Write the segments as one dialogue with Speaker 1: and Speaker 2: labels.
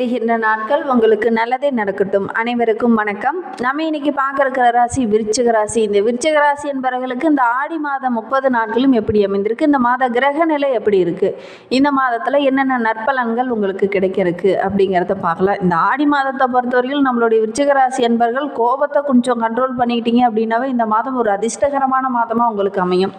Speaker 1: வருகின்ற நாட்கள் உங்களுக்கு நல்லதே நடக்கட்டும். அனைவருக்கும் வணக்கம். நம்ம இன்னைக்கு பார்க்கற ராசி விருச்சிக ராசி. இந்த விருச்சிக ராசி என்பவர்களுக்கு இந்த ஆடி மாதம் முப்பது நாட்களும் எப்படி அமைந்திருக்கு? இந்த மாத கிரக நிலை எப்படி இருக்கு? இந்த மாதத்தில் என்னென்ன நற்பலன்கள் உங்களுக்கு கிடைக்கிறதுக்கு அப்படிங்கிறத பார்க்கலாம். இந்த ஆடி மாதத்தை பொறுத்தவரையில் நம்மளுடைய விருச்சிக ராசி என்பவர்கள் கோபத்தை கொஞ்சம் கண்ட்ரோல் பண்ணிக்கிட்டீங்க அப்படின்னாவே இந்த மாதம் ஒரு அதிர்ஷ்டகரமான மாதமாக உங்களுக்கு அமையும்.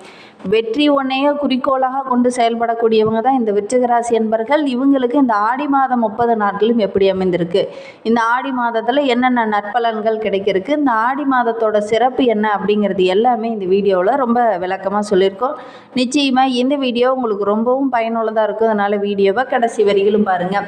Speaker 1: வெற்றி ஒன்றையே குறிக்கோளாக கொண்டு செயல்படக்கூடியவங்க தான் இந்த விருச்சிக ராசி என்பர்கள். இவங்களுக்கு இந்த ஆடி மாதம் முப்பது பலன்களும் எப்படி அமைந்திருக்கு? இந்த ஆடி மாதத்தில் என்னென்ன நற்பலன்கள் கிடைக்கிறதுக்கு இந்த ஆடி மாதத்தோட சிறப்பு என்ன அப்படிங்கிறது எல்லாமே இந்த வீடியோவில் ரொம்ப விளக்கமாக சொல்லியிருக்கோம். நிச்சயமாக இந்த வீடியோ உங்களுக்கு ரொம்பவும் பயனுள்ளதாக இருக்கும். அதனால் வீடியோவை கடைசி வரிகளும் பாருங்கள்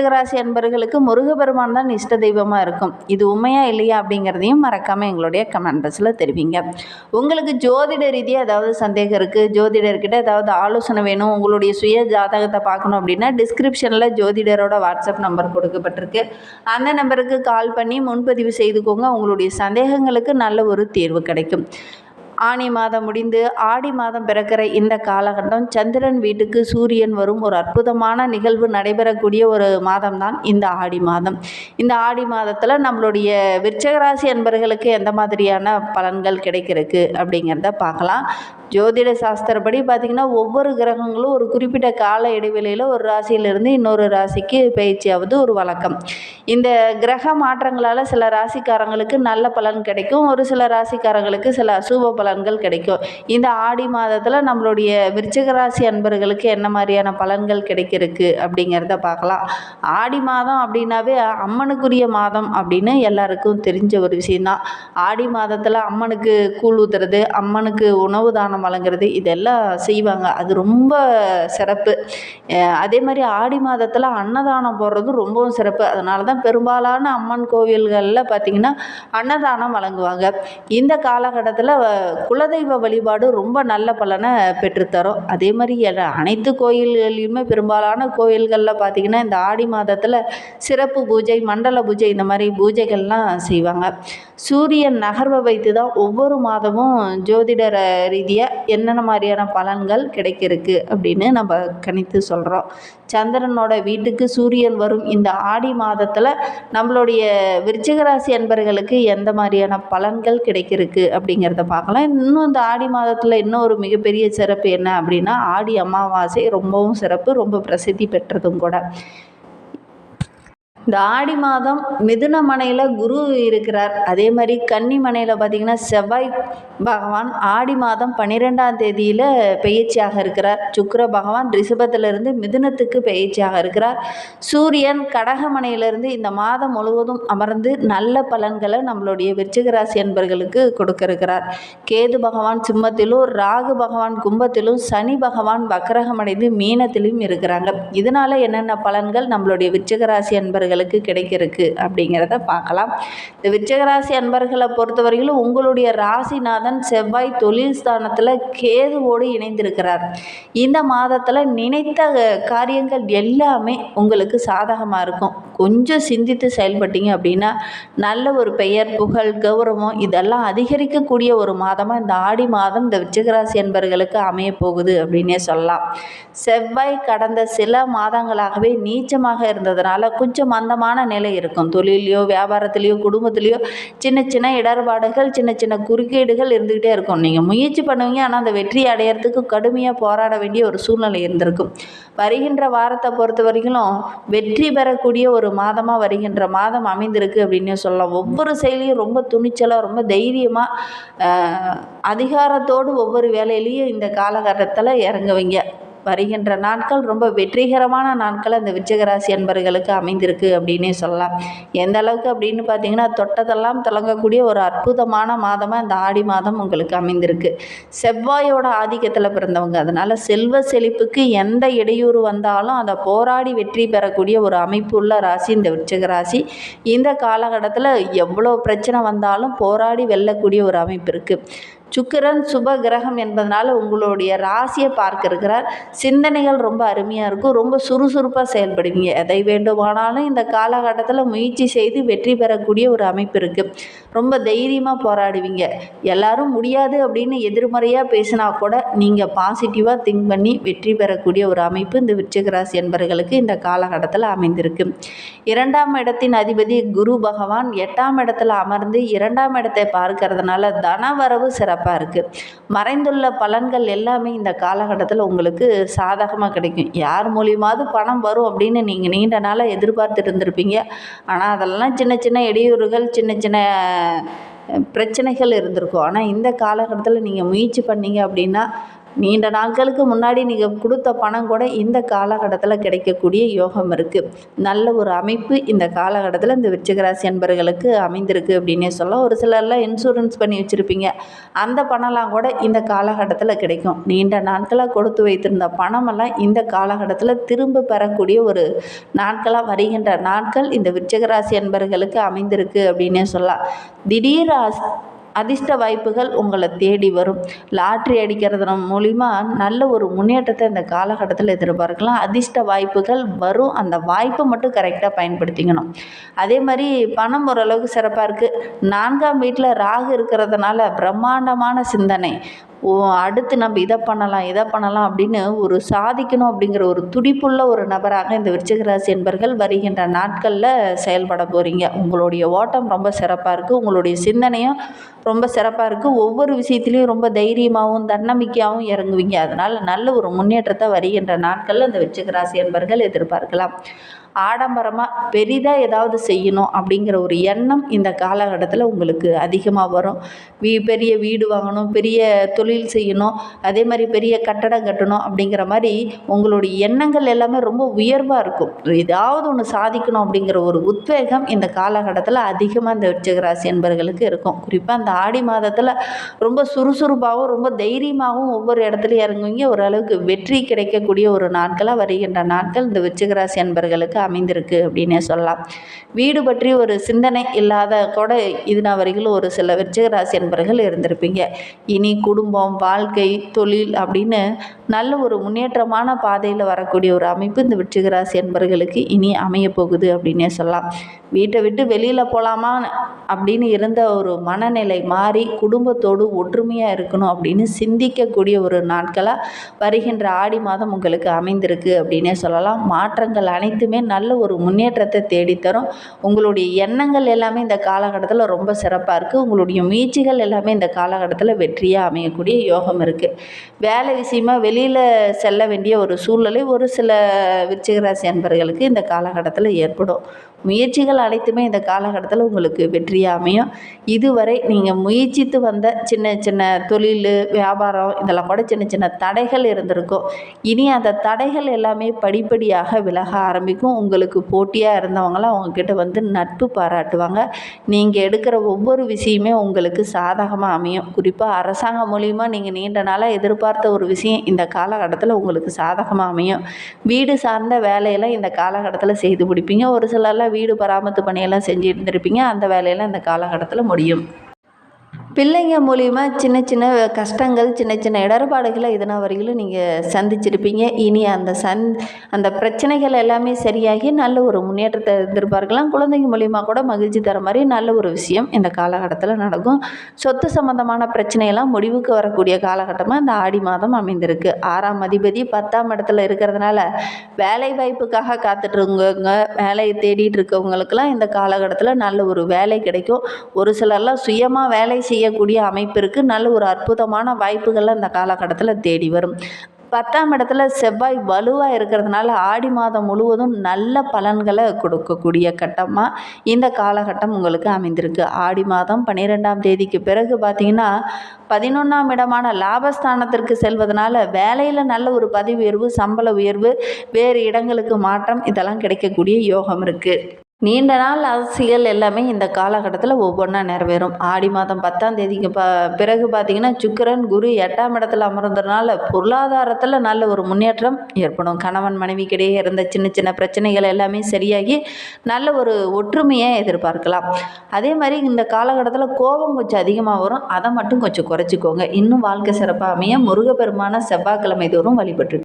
Speaker 1: ராசி அன்பர்களுக்கு முருகபெருமான் தான் இஷ்ட தெய்வமாக இருக்கும். இது உண்மையா இல்லையா அப்படிங்கிறதையும் மறக்காமல் எங்களுடைய கமெண்ட் பாக்ஸில் தெரிவிங்க. உங்களுக்கு ஜோதிட ரீதியாக ஏதாவது சந்தேகம் இருக்குது ஜோதிடர்கிட்ட ஏதாவது ஆலோசனை வேணும் உங்களுடைய சுய ஜாதகத்தை பார்க்கணும் அப்படின்னா டிஸ்கிரிப்ஷனில் ஜோதிடரோட வாட்ஸ்அப் நம்பர் கொடுக்கப்பட்டிருக்கு. அந்த நம்பருக்கு கால் பண்ணி முன்பதிவு செய்துக்கோங்க. உங்களுடைய சந்தேகங்களுக்கு நல்ல ஒரு தீர்வு கிடைக்கும். ஆனி மாதம் முடிந்து ஆடி மாதம் பிறக்கிற இந்த காலகட்டம் சந்திரன் வீட்டுக்கு சூரியன் வரும் ஒரு அற்புதமான நிகழ்வு நடைபெறக்கூடிய ஒரு மாதம்தான் இந்த ஆடி மாதம். இந்த ஆடி மாதத்தில் நம்மளுடைய விருச்சகராசி அன்பர்களுக்கு எந்த மாதிரியான பலன்கள் கிடைக்கிறதுக்கு அப்படிங்கிறத பார்க்கலாம். ஜோதிட சாஸ்திரப்படி பார்த்திங்கன்னா ஒவ்வொரு கிரகங்களும் ஒரு குறிப்பிட்ட கால இடைவெளியில் ஒரு ராசியிலிருந்து இன்னொரு ராசிக்கு பயிற்சியாவது ஒரு வழக்கம். இந்த கிரக மாற்றங்களால் சில ராசிக்காரங்களுக்கு நல்ல பலன் கிடைக்கும். ஒரு சில ராசிக்காரங்களுக்கு சில அசுப பலன்கள் கிடைக்கும். இந்த ஆடி மாதத்தில் நம்மளுடைய விருச்சிக ராசி அன்பர்களுக்கு என்ன மாதிரியான பலன்கள் கிடைக்கிறதுக்கு அப்படிங்கிறத பார்க்கலாம். ஆடி மாதம் அப்படின்னாவே அம்மனுக்குரிய மாதம் அப்படின்னு எல்லாருக்கும் தெரிஞ்ச ஒரு விஷயந்தான் ஆடி மாதத்தில் அம்மனுக்கு கூழ் ஊத்துறது அம்மனுக்கு உணவு தானம் வழங்குறது இதெல்லாம் செய்வாங்க. அது ரொம்ப சிறப்பு. அதே மாதிரி ஆடி மாதத்தில் அன்னதானம் போடுறதும் ரொம்பவும் சிறப்பு. அதனால தான் பெரும்பாலான அம்மன் கோவில்களில் பார்த்திங்கன்னா அன்னதானம் வழங்குவாங்க. இந்த காலகட்டத்தில் குலதெய்வ வழிபாடு ரொம்ப நல்ல பலனை பெற்றுத்தரும். அதே மாதிரி அனைத்து கோயில்களிலுமே பெரும்பாலான கோயில்களில் பார்த்திங்கன்னா இந்த ஆடி மாதத்தில் சிறப்பு பூஜை மண்டல பூஜை இந்த மாதிரி பூஜைகள்லாம் செய்வாங்க. சூரியன் நகர்வை வைத்து தான் ஒவ்வொரு மாதமும் ஜோதிடர் ரீதியாக என்னென்ன மாதிரியான பலன்கள் கிடைக்கிறதுக்கு அப்படின்னு நம்ம கணித்து சொல்கிறோம் சந்திரனோட வீட்டுக்கு சூரியன் வரும் இந்த ஆடி மாதத்தில் நம்மளுடைய விருச்சிகராசி அன்பர்களுக்கு எந்த மாதிரியான பலன்கள் கிடைக்கிறதுக்கு அப்படிங்கிறத பார்க்கலாம். இன்னும் இந்த ஆடி மாதத்தில் இன்னும் ஒரு மிகப்பெரிய சிறப்பு என்ன அப்படின்னா ஆடி அமாவாசை ரொம்பவும் சிறப்பு ரொம்ப பிரசித்தி பெற்றதும் கூட. இந்த ஆடி மாதம் மிதுன மனையில் குரு இருக்கிறார். அதே மாதிரி கன்னி மனையில் பார்த்திங்கன்னா செவ்வாய் பகவான் ஆடி மாதம் பன்னிரெண்டாம் தேதியில் பெயர்ச்சியாக இருக்கிறார். சுக்கர பகவான் ரிஷபத்திலிருந்து மிதுனத்துக்கு பெயர்ச்சியாக இருக்கிறார். சூரியன் கடகமனையிலிருந்து இந்த மாதம் முழுவதும் அமர்ந்து நல்ல பலன்களை நம்மளுடைய விருச்சிக ராசி என்பர்களுக்கு கொடுக்க இருக்கிறார் கேது பகவான் சிம்மத்திலும் ராகு பகவான் கும்பத்திலும் சனி பகவான் வக்கரகமடைந்து மீனத்திலும் இருக்கிறாங்க. இதனால என்னென்ன பலன்கள் நம்மளுடைய விருச்சிக ராசி அன்பர்களுக்கு கிடைக்கிறதுக்கு அப்படிங்கிறத பார்க்கலாம். இந்த விச்சகராசி அன்பர்களை பொறுத்தவரையிலும் உங்களுடைய ராசிநாதன் செவ்வாய் தொழில் ஸ்தானத்தில் கேதுவோடு இணைந்திருக்கிறார். இந்த மாதத்தில் நினைத்த காரியங்கள் எல்லாமே உங்களுக்கு சாதகமாக இருக்கும். கொஞ்சம் சிந்தித்து செயல்பட்டீங்க அப்படின்னா நல்ல ஒரு பெயர் புகழ் கௌரவம் இதெல்லாம் அதிகரிக்கக்கூடிய ஒரு மாதமாக இந்த ஆடி மாதம் இந்த விருச்சிகராசி என்பர்களுக்கு அமைய போகுது அப்படின்னே சொல்லலாம். செவ்வாய் கடந்த சில மாதங்களாகவே நீச்சமாக இருந்ததுனால கொஞ்சம் மந்தமான நிலை இருக்கும். தொழிலையோ வியாபாரத்திலையோ குடும்பத்திலையோ சின்ன சின்ன இடர்பாடுகள் சின்ன சின்ன குறுக்கீடுகள் இருந்துக்கிட்டே இருக்கும். நீங்கள் முயற்சி பண்ணுவீங்க ஆனால் அந்த வெற்றி அடையிறதுக்கு கடுமையாக போராட வேண்டிய ஒரு சூழ்நிலை இருந்திருக்கும். வருகின்ற வாரத்தை பொறுத்த வரைக்கும் வெற்றி பெறக்கூடிய ஒரு மாதமாக வருகின்ற மாதம் அமைந்திருக்கு அப்படின்னு சொல்லலாம். ஒவ்வொரு செயலையும் ரொம்ப துணிச்சலாக ரொம்ப தைரியமாக அதிகாரத்தோடு ஒவ்வொரு வேலையிலையும் இந்த காலகட்டத்தில் இறங்குவீங்க. வருகின்ற நாட்கள் ரொம்ப வெற்றிகரமான நாட்கள் அந்த விருச்சிகராசி அன்பர்களுக்கு அமைந்திருக்கு அப்படின்னே சொல்லலாம். எந்த அளவுக்கு அப்படின்னு பார்த்தீங்கன்னா தொட்டதெல்லாம் தொடங்கக்கூடிய ஒரு அற்புதமான மாதமாக இந்த ஆடி மாதம் உங்களுக்கு அமைந்திருக்கு. செவ்வாயோட ஆதிக்கத்தில் பிறந்தவங்க. அதனால் செல்வ செழிப்புக்கு எந்த இடையூறு வந்தாலும் அதை போராடி வெற்றி பெறக்கூடிய ஒரு அமைப்பு உள்ள ராசி இந்த விருச்சிக ராசி இந்த காலகட்டத்தில் எவ்வளோ பிரச்சனை வந்தாலும் போராடி வெல்லக்கூடிய ஒரு அமைப்பு இருக்குது சுக்கிரன் சுப கிரகம் என்பதனால உங்களுடைய ராசியை பார்க்க இருக்கிறார் சிந்தனைகள் ரொம்ப அருமையாக இருக்கும். ரொம்ப சுறுசுறுப்பாக செயல்படுவீங்க. எதை வேண்டுமானாலும் இந்த காலகட்டத்தில் முயற்சி செய்து வெற்றி பெறக்கூடிய ஒரு அமைப்பு இருக்குது ரொம்ப தைரியமாக போராடுவீங்க. எல்லாரும் முடியாது அப்படின்னு எதிர்மறையாக பேசினா கூட நீங்கள் பாசிட்டிவாக திங்க் பண்ணி வெற்றி பெறக்கூடிய ஒரு அமைப்பு இந்த விருச்சிக ராசி என்பவர்களுக்கு இந்த காலகட்டத்தில் அமைந்திருக்கு. இரண்டாம் இடத்தின் அதிபதி குரு பகவான் எட்டாம் இடத்துல அமர்ந்து இரண்டாம் இடத்தை பார்க்கறதுனால தனவரவு சிறப்பாக இருக்குது மறைந்துள்ள பலன்கள் எல்லாமே இந்த காலகட்டத்தில் உங்களுக்கு சாதகமாக கிடைக்கும். யார் மூலியமாவது பணம் வரும் அப்படின்னு நீங்கள் நீண்ட நாளாக எதிர்பார்த்துட்டு இருந்திருப்பீங்க. ஆனால் அதெல்லாம் சின்ன சின்ன இடையூறுகள் சின்ன சின்ன பிரச்சனைகள் இருந்திருக்கும். ஆனால் இந்த காலகட்டத்தில் நீங்கள் முயற்சி பண்ணீங்க அப்படின்னா நீண்ட நாட்களுக்கு முன்னாடி நீங்கள் கொடுத்த பணம் கூட இந்த காலகட்டத்தில் கிடைக்கக்கூடிய யோகம் இருக்குது நல்ல ஒரு அமைப்பு இந்த காலகட்டத்தில் இந்த விருச்சிகராசி அன்பர்களுக்கு அமைந்திருக்கு அப்படின்னே சொல்லலாம். ஒரு சிலர்லாம் இன்சூரன்ஸ் பண்ணி வச்சுருப்பீங்க. அந்த பணம்லாம் கூட இந்த காலகட்டத்தில் கிடைக்கும். நீண்ட நாட்களாக கொடுத்து வைத்திருந்த பணமெல்லாம் இந்த காலகட்டத்தில் திரும்ப பெறக்கூடிய ஒரு நாட்களாக வருகின்ற நாட்கள் இந்த விருச்சிகராசி அன்பர்களுக்கு அமைந்திருக்கு அப்படின்னே சொல்லலாம். திடீர் அதிர்ஷ்ட வாய்ப்புகள் உங்களை தேடி வரும். லாட்ரி அடிக்கிறது மூலிமா நல்ல ஒரு முன்னேற்றத்தை இந்த காலகட்டத்தில் எதிர்பார்க்கலாம். அதிர்ஷ்ட வாய்ப்புகள் வரும். அந்த வாய்ப்பை மட்டும் கரெக்டாக பயன்படுத்திக்கணும். அதே மாதிரி பணம் ஓரளவுக்கு சிறப்பாக இருக்குது நான்காம் வீட்டில் ராகு இருக்கிறதுனால பிரம்மாண்டமான சிந்தனை. அடுத்து நம்ம இதை பண்ணலாம் இதை பண்ணலாம் அப்படின்னு ஒரு சாதிக்கணும் அப்படிங்கிற ஒரு துடிப்புள்ள ஒரு நபராக இந்த விருச்சிக ராசி என்பர்கள் வருகின்ற நாட்களில் செயல்பட போகிறீங்க உங்களுடைய ஓட்டம் ரொம்ப சிறப்பாக இருக்குது உங்களுடைய சிந்தனையும் ரொம்ப சிறப்பாக இருக்குது ஒவ்வொரு விஷயத்துலையும் ரொம்ப தைரியமாகவும் தன்னம்பிக்கையாகவும் இறங்குவீங்க. அதனால் நல்ல ஒரு முன்னேற்றத்தை வருகின்ற நாட்களில் இந்த விருச்சிக ராசி என்பர்கள் எதிர்பார்க்கலாம். ஆடம்பரமாக பெரிதாக ஏதாவது செய்யணும் அப்படிங்கிற ஒரு எண்ணம் இந்த காலகட்டத்தில் உங்களுக்கு அதிகமாக வரும். வீ பெரிய வீடு வாங்கணும் பெரிய தொழில் செய்யணும் அதே மாதிரி பெரிய கட்டடம் கட்டணும் அப்படிங்கிற மாதிரி உங்களுடைய எண்ணங்கள் எல்லாமே ரொம்ப உயர்வாக இருக்கும். ஏதாவது ஒன்று சாதிக்கணும் அப்படிங்கிற ஒரு உத்வேகம் இந்த காலகட்டத்தில் அதிகமாக இந்த விருச்சகராசி என்பர்களுக்கு இருக்கும். குறிப்பாக அந்த ஆடி மாதத்தில் ரொம்ப சுறுசுறுப்பாகவும் ரொம்ப தைரியமாகவும் ஒவ்வொரு இடத்துலையும் இறங்குவீங்க. ஓரளவுக்கு வெற்றி கிடைக்கக்கூடிய ஒரு நாட்களாக வருகின்ற நாட்கள் இந்த விருச்சகராசி என்பர்களுக்கு அமைந்திருக்கு அப்படின்னே சொல்லலாம். வீடு பற்றி ஒரு சிந்தனை இல்லாத கூட இதுனா வரைக்கும் ஒரு சில விருச்சிகராசி என்பர்கள் இருந்திருப்பீங்க. இனி குடும்பம் வாழ்க்கை தொழில் அப்படின்னு நல்ல ஒரு முன்னேற்றமான பாதையில் வரக்கூடிய ஒரு அமைப்பு இந்த விருச்சிகராசி என்பர்களுக்கு இனி அமைய போகுது அப்படின்னே சொல்லலாம். வீட்டை விட்டு வெளியில் போகலாமா அப்படின்னு இருந்த ஒரு மனநிலை மாறி குடும்பத்தோடு ஒற்றுமையாக இருக்கணும் அப்படின்னு சிந்திக்கக்கூடிய ஒரு நாட்களாக வருகின்ற ஆடி மாதம் உங்களுக்கு அமைந்திருக்கு அப்படின்னே சொல்லலாம். மாற்றங்கள் அனைத்துமே நல்ல ஒரு முன்னேற்றத்தை தேடித்தரும். உங்களுடைய எண்ணங்கள் எல்லாமே இந்த காலகட்டத்தில் ரொம்ப சிறப்பாக இருக்குது உங்களுடைய முயற்சிகள் எல்லாமே இந்த காலகட்டத்தில் வெற்றியாக அமையக்கூடிய யோகம் இருக்குது வேலை விஷயமா வெளியில் செல்ல வேண்டிய ஒரு சூழ்நிலை ஒரு சில விருச்சிகராசி அன்பர்களுக்கு இந்த காலகட்டத்தில் ஏற்படும். முயற்சிகள் அனைத்துமே இந்த காலகட்டத்தில் உங்களுக்கு வெற்றியாக அமையும். இதுவரை நீங்கள் முயற்சித்து வந்த சின்ன சின்ன தொழில் வியாபாரம் இதெல்லாம் கூட சின்ன சின்ன தடைகள் இருந்திருக்கும். இனி அந்த தடைகள் எல்லாமே படிப்படியாக விலக ஆரம்பிக்கும். உங்களுக்கு போட்டியாக இருந்தவங்களாம் அவங்கக்கிட்ட வந்து நட்பு பாராட்டுவாங்க. நீங்கள் எடுக்கிற ஒவ்வொரு விஷயமே உங்களுக்கு சாதகமாக அமையும். குறிப்பாக அரசாங்கம் மூலிமா நீங்கள் நீண்ட நாளாக எதிர்பார்த்த ஒரு விஷயம் இந்த காலகட்டத்தில் உங்களுக்கு சாதகமாக அமையும். வீடு சார்ந்த வேலையெல்லாம் இந்த காலகட்டத்தில் செய்து பிடிப்பீங்க ஒரு சிலர்லாம் வீடு பராமரிப்பு பணியெல்லாம் செஞ்சு இருந்திருப்பீங்க. அந்த வேலையெல்லாம் இந்த காலகட்டத்தில் முடியும். பிள்ளைங்க மூலிமா சின்ன சின்ன கஷ்டங்கள் சின்ன சின்ன இடர்பாடுகளை இதனா வரையிலும் நீங்கள் சந்திச்சிருப்பீங்க. இனி அந்த சந் அந்த பிரச்சனைகள் எல்லாமே சரியாகி நல்ல ஒரு முன்னேற்றத்தை எதிர்பார்க்கலாம். குழந்தைங்க மூலிமா கூட மகிழ்ச்சி தர மாதிரி நல்ல ஒரு விஷயம் இந்த காலகட்டத்தில் நடக்கும். சொத்து சம்பந்தமான பிரச்சனையெல்லாம் முடிவுக்கு வரக்கூடிய காலகட்டமாக இந்த ஆடி மாதம் அமைந்திருக்கு. ஆறாம் அதிபதி பத்தாம் இடத்துல இருக்கிறதுனால வேலை வாய்ப்புக்காக காத்துட்ருக்கவங்க வேலையை தேடிட்டு இருக்கவங்களுக்கெல்லாம் இந்த காலகட்டத்தில் நல்ல ஒரு வேலை கிடைக்கும். ஒரு சிலர்லாம் சுயமாக வேலை செய்யக்கூடிய அமைப்பிற்கு நல்ல ஒரு அற்புதமான வாய்ப்புகளை அந்த காலகட்டத்தில் தேடி வரும். பத்தாம் இடத்துல செவ்வாய் வலுவாக இருக்கிறதுனால ஆடி மாதம் முழுவதும் நல்ல பலன்களை கொடுக்கக்கூடிய கட்டமாக இந்த காலகட்டம் உங்களுக்கு அமைந்திருக்கு. ஆடி மாதம் பன்னிரெண்டாம் தேதிக்கு பிறகு பார்த்தீங்கன்னா பதினொன்றாம் இடமான லாபஸ்தானத்திற்கு செல்வதனால வேலையில் நல்ல ஒரு பதவி உயர்வு சம்பள உயர்வு வேறு இடங்களுக்கு மாற்றம் இதெல்லாம் கிடைக்கக்கூடிய யோகம் இருக்குது நீண்ட நாள் அரசியல் எல்லாமே இந்த காலகட்டத்தில் ஒவ்வொன்றா நிறைவேறும். ஆடி மாதம் பத்தாம் தேதிக்கு ப பிறகு பார்த்திங்கன்னா சுக்கிரன் குரு எட்டாம் இடத்துல அமர்ந்ததுனால பொருளாதாரத்தில் நல்ல ஒரு முன்னேற்றம் ஏற்படும். கணவன் மனைவிக்கிடையே இருந்த சின்ன சின்ன பிரச்சனைகள் எல்லாமே சரியாகி நல்ல ஒரு ஒற்றுமையை எதிர்பார்க்கலாம். அதே மாதிரி இந்த காலகட்டத்தில் கோபம் கொஞ்சம் அதிகமாக வரும். அதை மட்டும் கொஞ்சம் குறைச்சிக்கோங்க. இன்னும் வாழ்க்கை சிறப்பாக அமைய முருகப்பெருமான செவ்வாய்க்கிழமை தோறும் வழிபட்டு